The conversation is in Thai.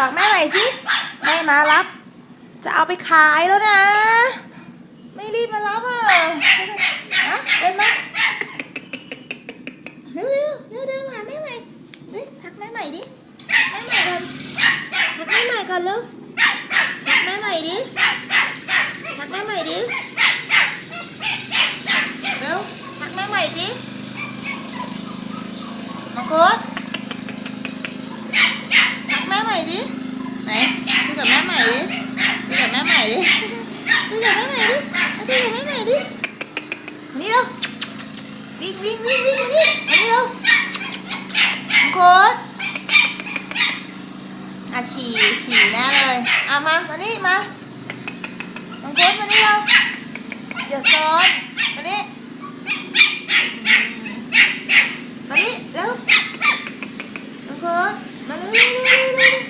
บอกแม่หน่อยสิแม่มารับ จะเอาไปขายแล้วนะ ไม่รีบมารับอะเดินมาเร็วเร็วเร็วเดินมาหาแม่ใหม่เฮ้ยทักแม่ใหม่ดิแม่ใหม่ก่อนทักแม่ใหม่ก่อนเร็วทักแม่ใหม่ดิทักแม่ใหม่ดิเร็วทักแม่ใหม่ดิมาโค้ดทักแม่ใหม่ดิไหนคุยกับแม่ใหม่ดิคุยกับแม่ใหม่ดิคุยกับแม่ใหม่ดิคุยกับแม่ใหม่ดิมานี่เร็ววิ่งวิ่งวิ่งวิ่งมานี่มานี่เร็วโค้ดอะฉี่ฉี่แน่เลยอะมามานี่มาน้องโค้ดมานี่เราอย่าซ้อนมานี่มานี่เร็วน้องโค้ดมาเร็ว